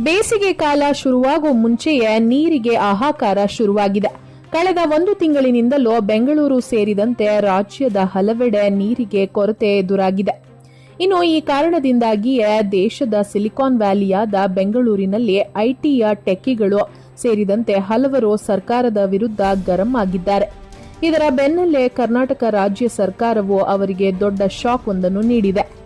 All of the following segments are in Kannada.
ಬೇಸಿಗೆ ಕಾಲ ಶುರುವಾಗುವ ಮುಂಚೆಯೇ ನೀರಿಗೆ ಹಾಹಾಕಾರ ಶುರುವಾಗಿದೆ. ಕಳೆದ ಒಂದು ತಿಂಗಳಿನಿಂದಲೂ ಬೆಂಗಳೂರು ಸೇರಿದಂತೆ ರಾಜ್ಯದ ಹಲವೆಡೆ ನೀರಿಗೆ ಕೊರತೆ ಎದುರಾಗಿದೆ. ಇನ್ನು ಈ ಕಾರಣದಿಂದಾಗಿಯೇ ದೇಶದ ಸಿಲಿಕಾನ್ ವ್ಯಾಲಿಯಾದ ಬೆಂಗಳೂರಿನಲ್ಲಿ ಐಟಿಯ ಟೆಕ್ಕಿಗಳು ಸೇರಿದಂತೆ ಹಲವರು ಸರ್ಕಾರದ ವಿರುದ್ಧ ಗರಂ ಆಗಿದ್ದಾರೆ. ಇದರ ಬೆನ್ನಲ್ಲೇ ಕರ್ನಾಟಕ ರಾಜ್ಯ ಸರ್ಕಾರವು ಅವರಿಗೆ ದೊಡ್ಡ ಶಾಕ್ ಒಂದನ್ನು ನೀಡಿದೆ.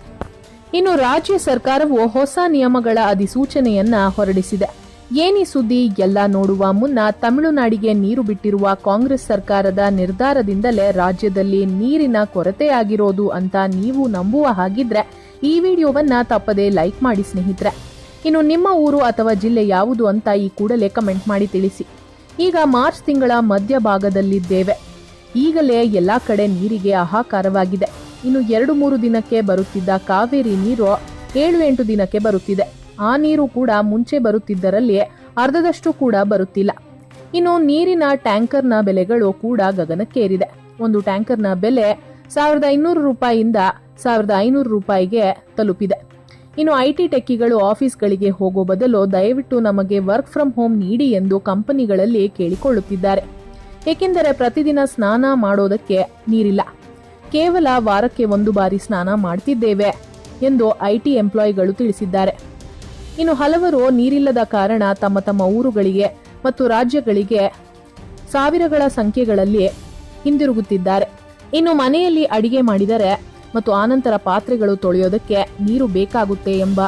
ಇನ್ನು ರಾಜ್ಯ ಸರ್ಕಾರವು ಹೊಸ ನಿಯಮಗಳ ಅಧಿಸೂಚನೆಯನ್ನ ಹೊರಡಿಸಿದೆ. ಏನಿ ಸುದ್ದಿ ಎಲ್ಲ ನೋಡುವ ಮುನ್ನ ತಮಿಳುನಾಡಿಗೆ ನೀರು ಬಿಟ್ಟಿರುವ ಕಾಂಗ್ರೆಸ್ ಸರ್ಕಾರದ ನಿರ್ಧಾರದಿಂದಲೇ ರಾಜ್ಯದಲ್ಲಿ ನೀರಿನ ಕೊರತೆಯಾಗಿರೋದು ಅಂತ ನೀವು ನಂಬುವ ಹಾಗಿದ್ರೆ ಈ ವಿಡಿಯೋವನ್ನ ತಪ್ಪದೇ ಲೈಕ್ ಮಾಡಿ ಸ್ನೇಹಿತರೆ. ಇನ್ನು ನಿಮ್ಮ ಊರು ಅಥವಾ ಜಿಲ್ಲೆ ಯಾವುದು ಅಂತ ಈ ಕೂಡಲೇ ಕಮೆಂಟ್ ಮಾಡಿ ತಿಳಿಸಿ. ಈಗ ಮಾರ್ಚ್ ತಿಂಗಳ ಮಧ್ಯಭಾಗದಲ್ಲಿದ್ದೇವೆ. ಈಗಲೇ ಎಲ್ಲಾ ಕಡೆ ನೀರಿಗೆ ಹಾಹಾಕಾರವಾಗಿದೆ ಇನ್ನು ಎರಡು ಮೂರು ದಿನಕ್ಕೆ ಬರುತ್ತಿದ್ದ ಕಾವೇರಿ ನೀರು ಏಳು ಎಂಟು ದಿನಕ್ಕೆ ಬರುತ್ತಿದೆ. ಆ ನೀರು ಕೂಡ ಮುಂಚೆ ಬರುತ್ತಿದ್ದರಲ್ಲಿ ಅರ್ಧದಷ್ಟು ಕೂಡ ಬರುತ್ತಿಲ್ಲ. ಇನ್ನು ನೀರಿನ ಟ್ಯಾಂಕರ್ನ ಬೆಲೆಗಳು ಕೂಡ ಗಗನಕ್ಕೇರಿದೆ. ಒಂದು ಟ್ಯಾಂಕರ್ನ ಬೆಲೆ ಸಾವಿರದ ಐನೂರು ರೂಪಾಯಿಯಿಂದ ಸಾವಿರದ ಐನೂರು ರೂಪಾಯಿಗೆ ತಲುಪಿದೆ. ಇನ್ನು ಐಟಿ ಟೆಕ್ಕಿಗಳು ಆಫೀಸ್ಗಳಿಗೆ ಹೋಗೋ ಬದಲು ದಯವಿಟ್ಟು ನಮಗೆ ವರ್ಕ್ ಫ್ರಮ್ ಹೋಮ್ ನೀಡಿ ಎಂದು ಕಂಪನಿಗಳಲ್ಲಿ ಕೇಳಿಕೊಳ್ಳುತ್ತಿದ್ದಾರೆ. ಏಕೆಂದರೆ ಪ್ರತಿದಿನ ಸ್ನಾನ ಮಾಡೋದಕ್ಕೆ ನೀರಿಲ್ಲ. ಕೇವಲ ವಾರಕ್ಕೆ ಒಂದು ಬಾರಿ ಸ್ನಾನ ಮಾಡ್ತಿದ್ದೇವೆ ಎಂದು ಐಟಿ ಎಂಪ್ಲಾಯಿಗಳು ತಿಳಿಸಿದ್ದಾರೆ. ಇನ್ನು ಹಲವರು ನೀರಿಲ್ಲದ ಕಾರಣ ತಮ್ಮ ತಮ್ಮ ಊರುಗಳಿಗೆ ಮತ್ತು ರಾಜ್ಯಗಳಿಗೆ ಸಾವಿರಗಳ ಸಂಖ್ಯೆಗಳಲ್ಲಿ ಹಿಂದಿರುಗುತ್ತಿದ್ದಾರೆ. ಇನ್ನು ಮನೆಯಲ್ಲಿ ಅಡಿಗೆ ಮಾಡಿದರೆ ಮತ್ತು ಆನಂತರ ಪಾತ್ರೆಗಳು ತೊಳೆಯೋದಕ್ಕೆ ನೀರು ಬೇಕಾಗುತ್ತೆ ಎಂಬ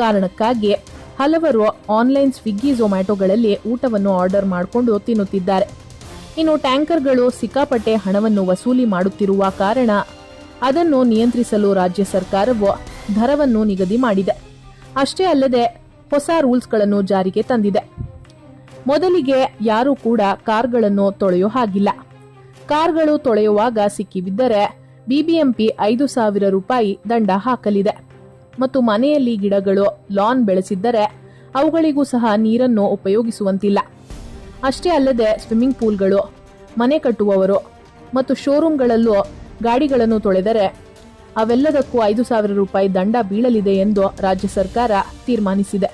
ಕಾರಣಕ್ಕಾಗಿ ಹಲವರು ಆನ್ಲೈನ್ ಸ್ವಿಗ್ಗಿ ಝೊಮ್ಯಾಟೊಗಳಲ್ಲಿ ಊಟವನ್ನು ಆರ್ಡರ್ ಮಾಡಿಕೊಂಡು ತಿನ್ನುತ್ತಿದ್ದಾರೆ. ಇನ್ನು ಟ್ಯಾಂಕರ್ಗಳು ಸಿಕ್ಕಾಪಟ್ಟೆ ಹಣವನ್ನು ವಸೂಲಿ ಮಾಡುತ್ತಿರುವ ಕಾರಣ ಅದನ್ನು ನಿಯಂತ್ರಿಸಲು ರಾಜ್ಯ ಸರ್ಕಾರವು ದರವನ್ನು ನಿಗದಿ ಮಾಡಿದೆ. ಅಷ್ಟೇ ಅಲ್ಲದೆ ಹೊಸ ರೂಲ್ಸ್ಗಳನ್ನು ಜಾರಿಗೆ ತಂದಿದೆ. ಮೊದಲಿಗೆ ಯಾರೂ ಕೂಡ ಕಾರ್ಗಳನ್ನು ತೊಳೆಯೋ ಹಾಗಿಲ್ಲ. ಕಾರ್ಗಳು ತೊಳೆಯುವಾಗ ಸಿಕ್ಕಿಬಿದ್ದರೆ ಬಿಬಿಎಂಪಿ ಐದು ಸಾವಿರ ರೂಪಾಯಿ ದಂಡ ಹಾಕಲಿದೆ. ಮತ್ತು ಮನೆಯಲ್ಲಿ ಗಿಡಗಳು, ಲಾನ್ ಬೆಳೆಸಿದ್ದರೆ ಅವುಗಳಿಗೂ ಸಹ ನೀರನ್ನು ಉಪಯೋಗಿಸುವಂತಿಲ್ಲ. ಅಷ್ಟೇ ಅಲ್ಲದೆ ಸ್ವಿಮ್ಮಿಂಗ್ ಪೂಲ್ಗಳು, ಮನೆ ಕಟ್ಟುವವರು ಮತ್ತು ಶೋರೂಮ್ಗಳಲ್ಲೂ ಗಾಡಿಗಳನ್ನು ತೊಳೆದರೆ ಅವೆಲ್ಲದಕ್ಕೂ ಐದು ಸಾವಿರ ರೂಪಾಯಿ ದಂಡ ಬೀಳಲಿದೆ ಎಂದು ರಾಜ್ಯ ಸರ್ಕಾರ ತೀರ್ಮಾನಿಸಿದೆ.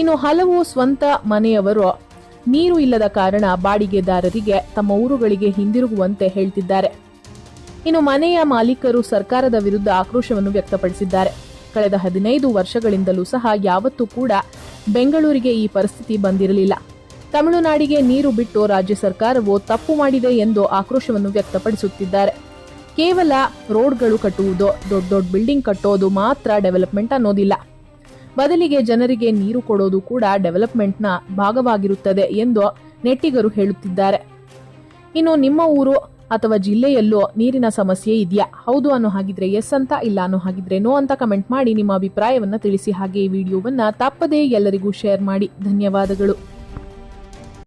ಇನ್ನು ಹಲವು ಸ್ವಂತ ಮನೆಯವರು ನೀರು ಇಲ್ಲದ ಕಾರಣ ಬಾಡಿಗೆದಾರರಿಗೆ ತಮ್ಮ ಊರುಗಳಿಗೆ ಹಿಂದಿರುಗುವಂತೆ ಹೇಳ್ತಿದ್ದಾರೆ. ಇನ್ನು ಮನೆಯ ಮಾಲೀಕರು ಸರ್ಕಾರದ ವಿರುದ್ಧ ಆಕ್ರೋಶವನ್ನು ವ್ಯಕ್ತಪಡಿಸಿದ್ದಾರೆ. ಕಳೆದ ಹದಿನೈದು ವರ್ಷಗಳಿಂದಲೂ ಸಹ ಯಾವತ್ತೂ ಕೂಡ ಬೆಂಗಳೂರಿಗೆ ಈ ಪರಿಸ್ಥಿತಿ ಬಂದಿರಲಿಲ್ಲ. ತಮಿಳುನಾಡಿಗೆ ನೀರು ಬಿಟ್ಟು ರಾಜ್ಯ ಸರ್ಕಾರವು ತಪ್ಪು ಮಾಡಿದೆ ಎಂದು ಆಕ್ರೋಶವನ್ನು ವ್ಯಕ್ತಪಡಿಸುತ್ತಿದ್ದಾರೆ. ಕೇವಲ ರೋಡ್ಗಳು ಕಟ್ಟುವುದು, ದೊಡ್ಡ ದೊಡ್ಡ ಬಿಲ್ಡಿಂಗ್ ಕಟ್ಟೋದು ಮಾತ್ರ ಡೆವಲಪ್ಮೆಂಟ್ ಅನ್ನೋದಿಲ್ಲ. ಬದಲಿಗೆ ಜನರಿಗೆ ನೀರು ಕೊಡೋದು ಕೂಡ ಡೆವಲಪ್ಮೆಂಟ್ನ ಭಾಗವಾಗಿರುತ್ತದೆ ಎಂದು ನೆಟ್ಟಿಗರು ಹೇಳುತ್ತಿದ್ದಾರೆ. ಇನ್ನು ನಿಮ್ಮ ಊರು ಅಥವಾ ಜಿಲ್ಲೆಯಲ್ಲೂ ನೀರಿನ ಸಮಸ್ಯೆ ಇದೆಯಾ? ಹೌದು ಅನ್ನೋ ಹಾಗಿದ್ರೆ ಎಸ್ ಅಂತ, ಇಲ್ಲ ಅನ್ನೋ ಹಾಗಿದ್ರೆ ನೋ ಅಂತ ಕಮೆಂಟ್ ಮಾಡಿ ನಿಮ್ಮ ಅಭಿಪ್ರಾಯವನ್ನು ತಿಳಿಸಿ. ಹಾಗೆ ಈ ವಿಡಿಯೋವನ್ನ ತಪ್ಪದೇ ಎಲ್ಲರಿಗೂ ಶೇರ್ ಮಾಡಿ. ಧನ್ಯವಾದಗಳು.